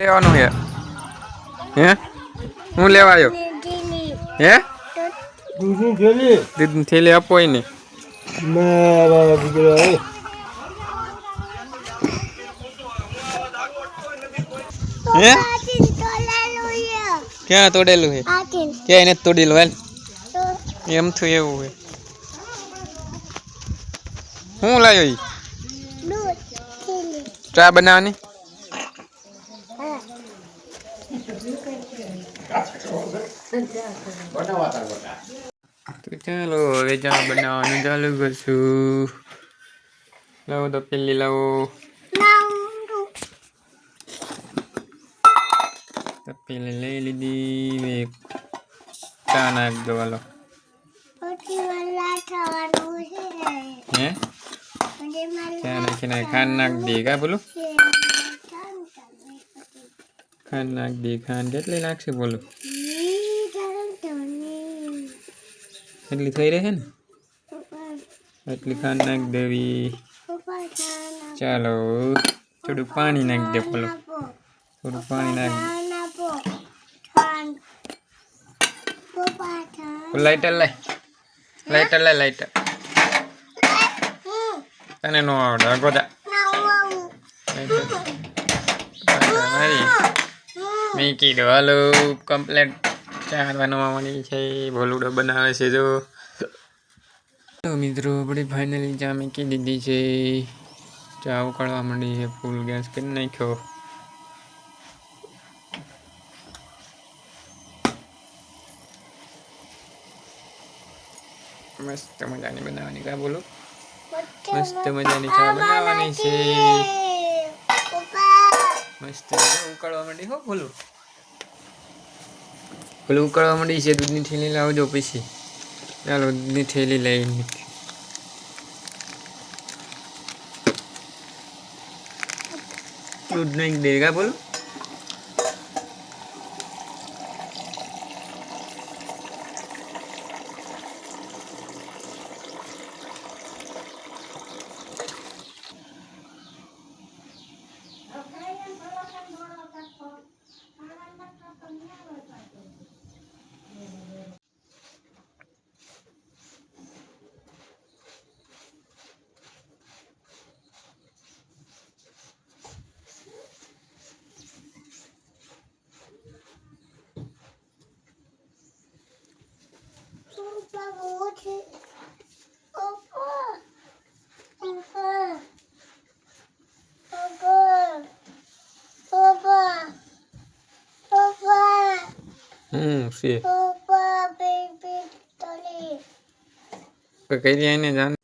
લેવાનું હે? હે? હું લેવા આવ્યો હે? દૂધની થેલી દૂધની થેલી આપો ને ક્યાં તોડેલું હે? ક્યાં એને તોડેલું હાલ? એમ થયું એવું હે. હું લાવ્યો ચા બનાવવાની? તો ચાલો, હવે ચા બનાવવાનું ચાલુ કરશું. લાવો તો પેલી લાવો. પેલી લઈ લીધી ચા નાખ દો, હાલો. હે? ચા નાખ ખાંડ નાખ દે, કા બોલું? ખાંડ નાખ દે ખાંડ કેટલી લાગશે બોલું. એટલી થઈ રહે ને? એટલી ખાંડ નાખ દેવી. ચાલો થોડું પાણી નાખ દે બોલો. થોડું પાણી નાખ દે. લાઇટર લાય. લાઇટર લાય લાઇટર તને નો આવડે ગોદા. મારી મેં કીધું હાલો કમ્પ્લેટ ચા બનાવવાની છે. ભોલુડો બનાવે છે જો. તો મિત્રો આપણે ફાઇનલી ચા મૂકી દીધી છે. ચા ઉકાળવા માંડી છે ફૂલ ગેસ કરી નાખ્યો. મસ્ત મજાની બનાવવાની. કા બોલો? મસ્ત મજાની ચા બનાવવાની છે. મસ્ત ઉકાળવા માંડી હો બોલું પેલું ઉકાળવા માંડી છે, દૂધની થેલી લાવજો પછી. ચાલો, દૂધની થેલી લઈ દૂધ નહીં દેગા બોલું હમ છે કઈ દે એને જાણ